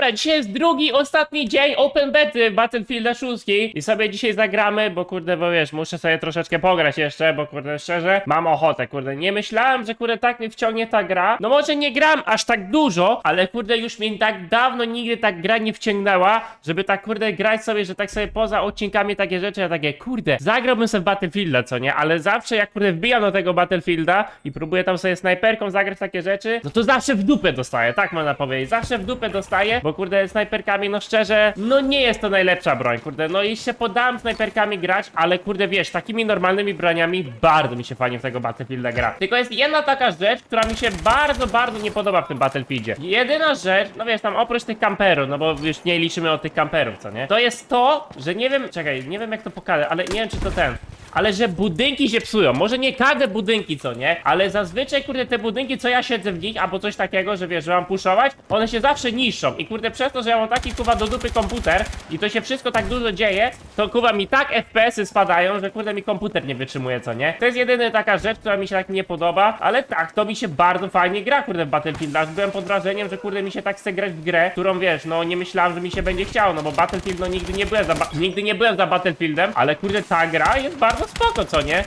Dobra, dzisiaj jest drugi, ostatni dzień Open Bety Battlefielda 6 i sobie dzisiaj zagramy, bo kurde, bo wiesz, muszę sobie troszeczkę pograć jeszcze, bo kurde, szczerze, mam ochotę, kurde, nie myślałem, że kurde, tak mnie wciągnie ta gra, no może nie gram aż tak dużo, ale kurde, już mnie tak dawno nigdy tak gra nie wciągnęła, żeby tak kurde grać sobie, że tak sobie poza odcinkami takie rzeczy, ja takie, kurde, zagrałbym sobie w Battlefielda, co nie, ale zawsze jak kurde wbijam do tego Battlefielda i próbuję tam sobie snajperką zagrać takie rzeczy, no to zawsze w dupę dostaję, tak można powiedzieć, zawsze w dupę dostaję, bo kurde snajperkami, no szczerze, no nie jest to najlepsza broń, kurde, no i się podałem snajperkami grać, ale kurde wiesz, takimi normalnymi broniami bardzo mi się fajnie w tego Battlefielda gra. Tylko jest jedna taka rzecz, która mi się bardzo, bardzo nie podoba w tym Battlefieldzie. Jedyna rzecz, no wiesz, tam oprócz tych kamperów, no bo już nie liczymy od tych kamperów, co nie? To jest to, że nie wiem, czekaj, nie wiem jak to pokażę, ale nie wiem czy to ten. Ale że budynki się psują. Może nie każde budynki, co nie? Ale zazwyczaj, kurde, te budynki, co ja siedzę w nich, albo coś takiego, że wiesz, że mam puszować, one się zawsze niszczą. I kurde, przez to, że ja mam taki kuwa do dupy komputer i to się wszystko tak dużo dzieje, to kuwa mi tak FPS-y spadają, że kurde mi komputer nie wytrzymuje, co nie? To jest jedyna taka rzecz, która mi się tak nie podoba, ale tak, to mi się bardzo fajnie gra, kurde, w Battlefield. Aż byłem pod wrażeniem, że kurde mi się tak chce grać w grę, którą wiesz, no nie myślałem, że mi się będzie chciało, no bo Battlefield, no nigdy nie byłem za, nigdy nie byłem za Battlefieldem, ale kurde, ta gra jest bardzo spoko, co nie?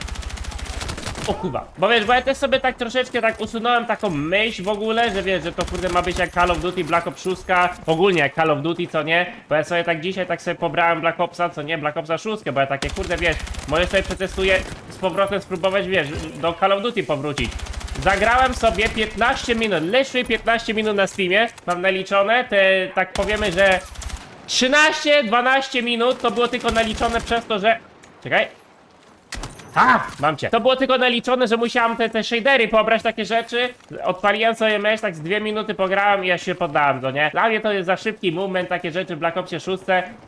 O kuwa. Bo wiesz, bo ja też sobie tak troszeczkę tak usunąłem taką myśl w ogóle, że wiesz, że to kurde ma być jak Call of Duty Black Ops 6, ogólnie jak Call of Duty, co nie? Bo ja sobie tak dzisiaj tak sobie pobrałem Black Opsa, co nie? Black Opsa 6, bo ja takie kurde wiesz, może sobie przetestuję z powrotem spróbować, wiesz, do Call of Duty powrócić. Zagrałem sobie 15 minut, leszły 15 minut na Steamie, mam naliczone, te tak powiemy, że 13-12 minut to było tylko naliczone przez to, że... Czekaj, a, mam cię. To było tylko naliczone, że musiałem te, te shadery pobrać, takie rzeczy. Odpaliłem sobie mecz, tak z dwie minuty pograłem i ja się poddałem, to nie? Dla mnie to jest za szybki movement, takie rzeczy w Black Opsie 6.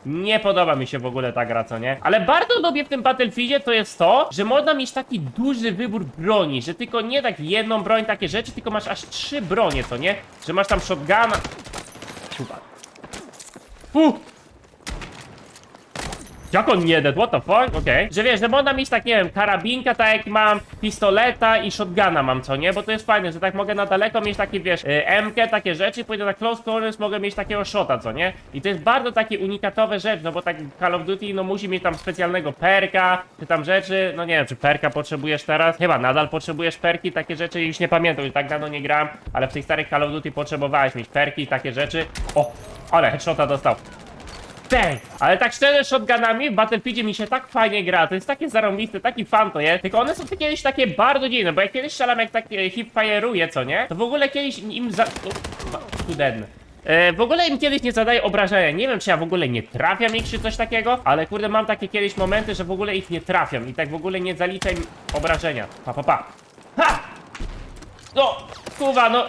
Nie podoba mi się w ogóle ta gra, co nie? Ale bardzo lubię w tym Battlefieldzie to jest to, że można mieć taki duży wybór broni, że tylko nie tak jedną broń, takie rzeczy, tylko masz aż trzy bronie, co nie? Że masz tam shotguna... Chyba. Fuh! Jak on nie dead? What the fuck? Okej. Że wiesz, że można mieć tak, nie wiem, karabinka, tak jak mam, pistoleta i shotguna mam, co nie? Bo to jest fajne, że tak mogę na daleko mieć takie, wiesz, y, M-kę, takie rzeczy, pójdę na close corners, mogę mieć takiego shota, co nie? I to jest bardzo takie unikatowe rzecz, no bo tak Call of Duty, no musi mieć tam specjalnego perka, czy tam rzeczy, no nie wiem, czy perka potrzebujesz teraz? Chyba nadal potrzebujesz perki, takie rzeczy, już nie pamiętam, już tak dawno nie grałem, ale w tych starych Call of Duty potrzebowałeś mieć perki, takie rzeczy. O, ale headshota dostał. Bang! Ale tak szczerze, shotgunami w Battlefieldzie mi się tak fajnie gra, to jest takie zarąbiste, taki fan to jest, tylko one są kiedyś takie bardzo dziwne, bo jak kiedyś strzelam jak tak e, hipfire'uje, co nie? To w ogóle kiedyś im za... O, Studenne. E, w ogóle im kiedyś nie zadaje obrażenia. Nie wiem, czy ja w ogóle nie trafiam ich, czy coś takiego, ale kurde, mam takie kiedyś momenty, że w ogóle ich nie trafiam i tak w ogóle nie zaliczam im obrażenia. Pa, pa, pa. Ha! No, kurwa, no.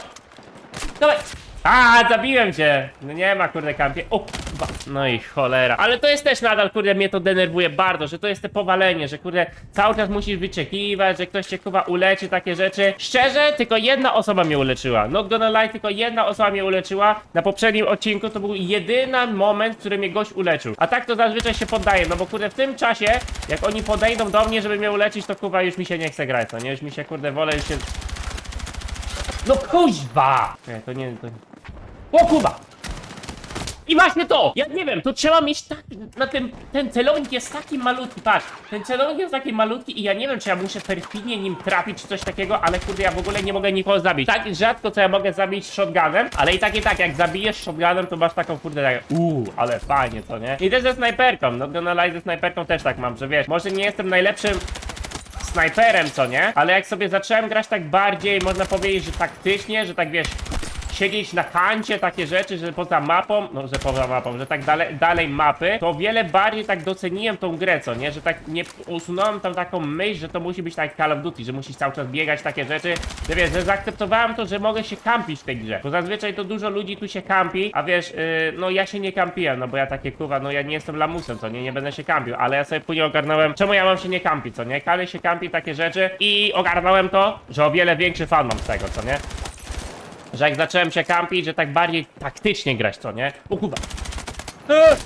Dawaj. A, zabiłem cię! No nie ma kurde kampie. O, kurwa. No i cholera. Ale to jest też nadal, kurde, mnie to denerwuje bardzo, że to jest te powalenie, że kurde, cały czas musisz wyczekiwać, że ktoś cię kurwa uleczy, takie rzeczy. Szczerze, tylko jedna osoba mnie uleczyła. Not gonna lie, tylko jedna osoba mnie uleczyła. Na poprzednim odcinku to był jedyny moment, w którym mnie gość uleczył. A tak to zazwyczaj się poddaje, no bo kurde, w tym czasie, jak oni podejdą do mnie, żeby mnie uleczyć, to kurwa już mi się nie chce grać, no nie? Już mi się kurde wolę, już się... No kuźwa! Nie, to nie, to. O kurwa! I właśnie to! Ja nie wiem, to trzeba mieć tak, na tym, ten celownik jest taki malutki, patrz, ten celownik jest taki malutki i ja nie wiem, czy ja muszę perfidnie nim trafić, czy coś takiego, ale kurde, ja w ogóle nie mogę nikogo zabić. Tak rzadko, co ja mogę zabić shotgunem, ale i tak i tak, jak zabijesz shotgunem, to masz taką kurde, tak, uuu, ale fajnie, co nie? I też ze snajperką, no Gunalize ze snajperką też tak mam, że wiesz, może nie jestem najlepszym snajperem, co nie? Ale jak sobie zacząłem grać tak bardziej, można powiedzieć, że taktycznie, że tak wiesz, siedzieć na kancie, takie rzeczy, że poza mapą, no że poza mapą, że tak dale, dalej mapy, to o wiele bardziej tak doceniłem tą grę, co nie? Że tak nie usunąłem tam taką myśl, że to musi być tak Call of Duty, że musisz cały czas biegać, takie rzeczy, że wiesz, że zaakceptowałem to, że mogę się kampić w tej grze, bo zazwyczaj to dużo ludzi tu się kampi, a wiesz, yy, no ja się nie kampiłem, no bo ja takie kurwa, no ja nie jestem lamusem, co nie, nie będę się kampił, ale ja sobie później ogarnąłem, czemu ja mam się nie kampić, co nie? Kale się kampi, takie rzeczy i ogarnąłem to, że o wiele większy fan mam z tego, co nie? Że jak zacząłem się kampić, że tak bardziej taktycznie grać, co nie? O kurwa. Eee!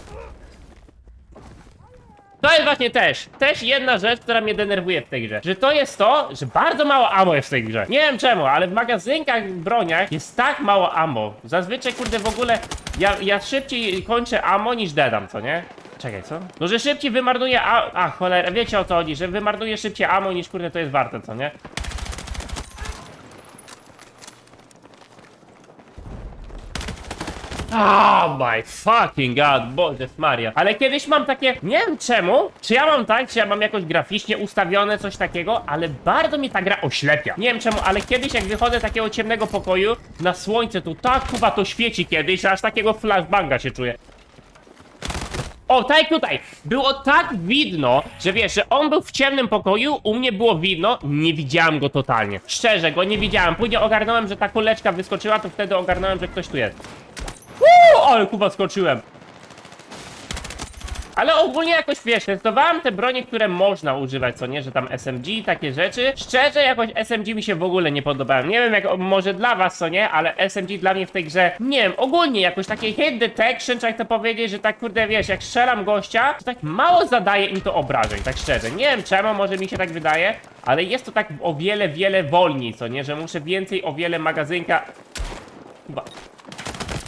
To jest właśnie też, też jedna rzecz, która mnie denerwuje w tej grze. Że to jest to, że bardzo mało ammo jest w tej grze. Nie wiem czemu, ale w magazynkach, w broniach jest tak mało ammo. Zazwyczaj, kurde, w ogóle ja, ja szybciej kończę ammo niż dedam, co nie? Czekaj, co? No, że szybciej wymarnuje a... A, cholera, wiecie o co chodzi, że wymarnuje szybciej ammo niż, kurde, to jest warte, co nie? Oh my fucking god, Boże Maria. Ale kiedyś mam takie, nie wiem czemu, czy ja mam tak, czy ja mam jakoś graficznie ustawione coś takiego, ale bardzo mi ta gra oślepia. Nie wiem czemu, ale kiedyś jak wychodzę z takiego ciemnego pokoju, na słońce tu tak chyba to świeci kiedyś, że aż takiego flashbanga się czuję. O, tak tutaj. Było tak widno, że wiesz, że on był w ciemnym pokoju, u mnie było widno, nie widziałem go totalnie. Szczerze, go nie widziałem. Później ogarnąłem, że ta kuleczka wyskoczyła, to wtedy ogarnąłem, że ktoś tu jest. Uuu, ale kuba skoczyłem. Ale ogólnie jakoś wiesz, testowałem te bronie, które można używać, co nie, że tam SMG i takie rzeczy. Szczerze, jakoś SMG mi się w ogóle nie podobają. Nie wiem, jak o, może dla was, co nie, ale SMG dla mnie w tej grze, nie wiem, ogólnie jakoś takie hit detection, czy jak to powiedzieć, że tak kurde wiesz, jak strzelam gościa, to tak mało zadaje im to obrażeń, tak szczerze. Nie wiem czemu, może mi się tak wydaje, ale jest to tak o wiele, wiele wolniej, co nie, że muszę więcej o wiele magazynka. Chyba.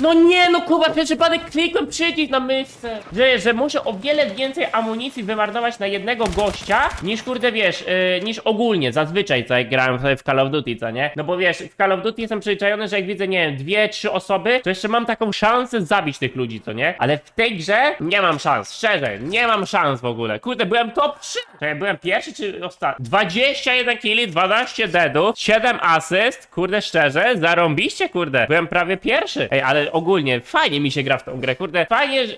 No nie, no kurwa, przez przypadek klikłem przycisk na myszce. Że, że muszę o wiele więcej amunicji wymarnować na jednego gościa, niż kurde wiesz, yy, niż ogólnie, zazwyczaj co jak grałem w Call of Duty, co nie? No bo wiesz, w Call of Duty jestem przyzwyczajony, że jak widzę, nie wiem, dwie, trzy osoby, to jeszcze mam taką szansę zabić tych ludzi, co nie? Ale w tej grze nie mam szans, szczerze, nie mam szans w ogóle. Kurde, byłem top 3. Czekaj, byłem pierwszy czy ostatni? 21 killi, 12 deadów, 7 asyst, kurde szczerze, zarąbiście, kurde. Byłem prawie pierwszy. Ej, ale ogólnie fajnie mi się gra w tą grę, kurde. Fajnie, że...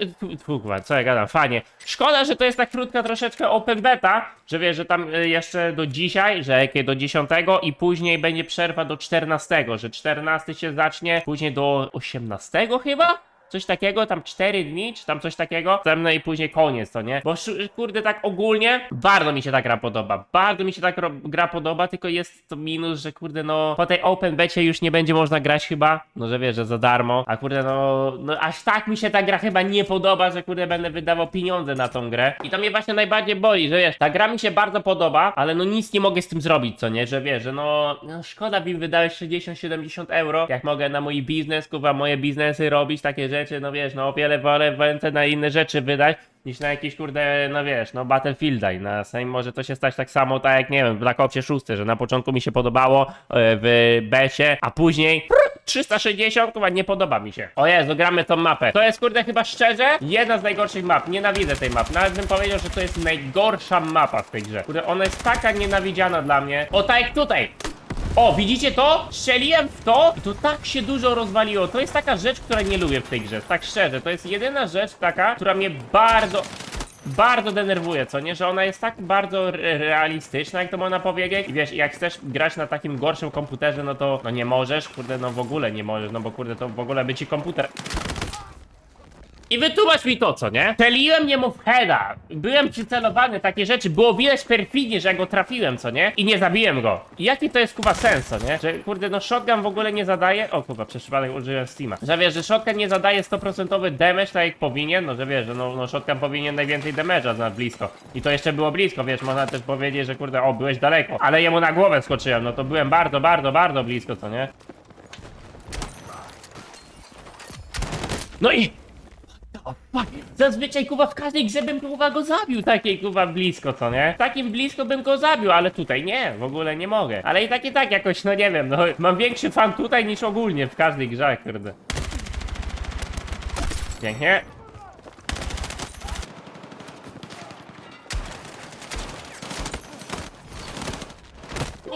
Kurwa, co ja gadam, fajnie. Szkoda, że to jest tak krótka troszeczkę open beta, że wiesz, że tam y, jeszcze do dzisiaj, że jakie do 10 i później będzie przerwa do 14, że 14 się zacznie, później do 18 chyba? Coś takiego, tam 4 dni, czy tam coś takiego, tam no i później koniec, to nie? Bo kurde, tak ogólnie, bardzo mi się ta gra podoba, bardzo mi się ta gra podoba, tylko jest to minus, że kurde, no, po tej open becie już nie będzie można grać chyba, no, że wiesz, że za darmo, a kurde, no, no, aż tak mi się ta gra chyba nie podoba, że kurde, będę wydawał pieniądze na tą grę. I to mnie właśnie najbardziej boli, że wiesz, ta gra mi się bardzo podoba, ale no nic nie mogę z tym zrobić, co nie, że wiesz, że no, no szkoda mi wydałeś 60-70 euro, jak mogę na mój biznes, kurwa, moje biznesy robić, takie rzeczy, no wiesz, no o wiele wolę więcej na inne rzeczy wydać, niż na jakieś kurde, no wiesz, no Battlefielda i na może to się stać tak samo, tak jak nie wiem, w Black Opsie 6, że na początku mi się podobało e, w Besie, a później prr, 360 chyba nie podoba mi się. O Jezu, gramy tą mapę. To jest kurde chyba szczerze jedna z najgorszych map. Nienawidzę tej mapy. Nawet bym powiedział, że to jest najgorsza mapa w tej grze. Kurde, ona jest taka nienawidziana dla mnie. O tak jak tutaj. O, widzicie to? Strzeliłem w to i to tak się dużo rozwaliło. To jest taka rzecz, która nie lubię w tej grze. Tak szczerze, to jest jedyna rzecz taka, która mnie bardzo bardzo denerwuje, co nie? Że ona jest tak bardzo re realistyczna, jak to można powiedzieć. I wiesz, jak chcesz grać na takim gorszym komputerze, no to no nie możesz, kurde, no w ogóle nie możesz, no bo kurde, to w ogóle by ci komputer i wytłumacz mi to, co nie? Strzeliłem niemu w heada. Byłem przycelowany, takie rzeczy. Było widać perfidnie, że ja go trafiłem, co nie? I nie zabiłem go. I jaki to jest kuba sens, co nie? Że kurde, no shotgun w ogóle nie zadaje. O kurwa, przez przypadek użyłem Steama. Że wiesz, że shotgun nie zadaje 100% damage, tak jak powinien. No, że wiesz, że no, no shotgun powinien najwięcej damage'a na blisko. I to jeszcze było blisko, wiesz, można też powiedzieć, że kurde, o, byłeś daleko. Ale jemu na głowę skoczyłem, no to byłem bardzo, bardzo, bardzo blisko, co nie? No i Zazwyczaj kuwa w każdej grze bym kuwa go zabił takiej kuwa blisko, co nie? Takim blisko bym go zabił, ale tutaj nie, w ogóle nie mogę. Ale i tak i tak jakoś, no nie wiem, no mam większy fan tutaj niż ogólnie w każdej grze, kurde. Pięknie.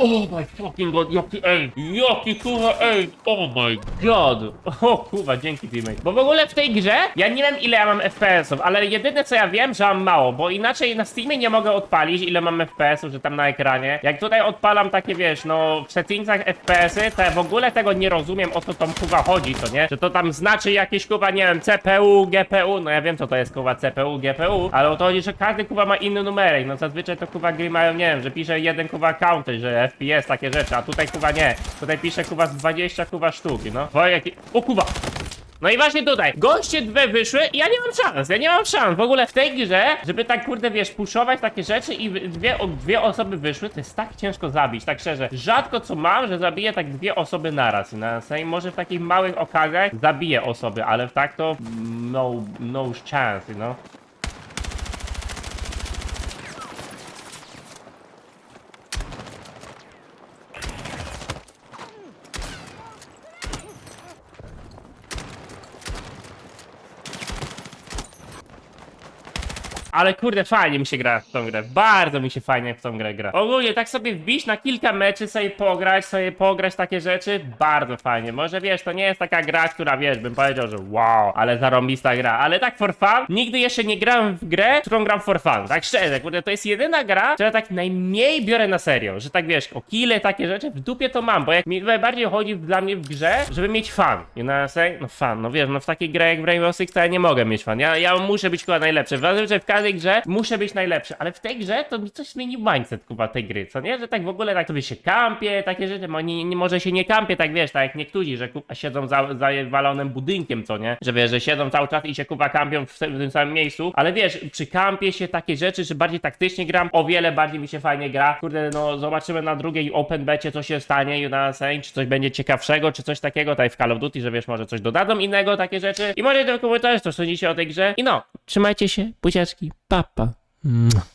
Oh my fucking god, jaki ej, jaki kurwa ej, oh my god. O kurwa, dzięki teammate. Bo w ogóle w tej grze, ja nie wiem ile ja mam FPS-ów, ale jedyne co ja wiem, że mam mało, bo inaczej na Steamie nie mogę odpalić ile mam FPS-ów, że tam na ekranie. Jak tutaj odpalam takie, wiesz, no w settingsach FPS-y, to ja w ogóle tego nie rozumiem, o co tam kurwa chodzi, to nie? Że to tam znaczy jakieś kurwa, nie wiem, CPU, GPU, no ja wiem co to jest kurwa CPU, GPU, ale o to chodzi, że każdy kurwa ma inny numerek, no zazwyczaj to kurwa gry mają, nie wiem, że pisze jeden kurwa counter, że FPS, takie rzeczy, a tutaj kurwa nie. Tutaj pisze kurwa z 20 kurwa sztuk, no. Bo jaki... O kurwa! No i właśnie tutaj, goście dwie wyszły i ja nie mam szans, ja nie mam szans. W ogóle w tej grze, żeby tak kurde, wiesz, puszować takie rzeczy i dwie, o, dwie osoby wyszły, to jest tak ciężko zabić, tak szczerze. Rzadko co mam, że zabiję tak dwie osoby naraz. Na sejm może w takich małych okazjach zabiję osoby, ale w tak to no, no chance, you Ale kurde, fajnie mi się gra w tą grę. Bardzo mi się fajnie w tą grę gra. Ogólnie tak sobie wbić na kilka meczy, sobie pograć, sobie pograć takie rzeczy, bardzo fajnie. Może wiesz, to nie jest taka gra, która wiesz, bym powiedział, że wow, ale zarąbista gra. Ale tak for fun, nigdy jeszcze nie grałem w grę, którą gram for fun. Tak szczerze, kurde, to jest jedyna gra, która tak najmniej biorę na serio. Że tak wiesz, o kile takie rzeczy, w dupie to mam, bo jak mi najbardziej chodzi dla mnie w grze, żeby mieć fan. Na serio, no fan, no wiesz, no w takiej grze jak w Rainbow Six to ja nie mogę mieć fan. Ja, ja muszę być chyba najlepszy. Ważne, że w każdej grze muszę być najlepszy, ale w tej grze to mi coś zmieni mindset kuba tej gry, co nie? Że tak w ogóle tak sobie się kampie, takie rzeczy, nie, nie, może się nie kampie, tak wiesz, tak jak niektórzy, że kuba siedzą za, za walonym budynkiem, co nie? Że wiesz, że siedzą cały czas i się kuba kampią w, w tym samym miejscu, ale wiesz, przy kampie się takie rzeczy, że bardziej taktycznie gram, o wiele bardziej mi się fajnie gra. Kurde, no zobaczymy na drugiej open becie, co się stanie na scenie, czy coś będzie ciekawszego, czy coś takiego, tak w Call of Duty, że wiesz, może coś dodadzą innego, takie rzeczy. I może w komentarzach, co sądzicie o tej grze. I no, trzymajcie się, buziaczki, papa. Pa.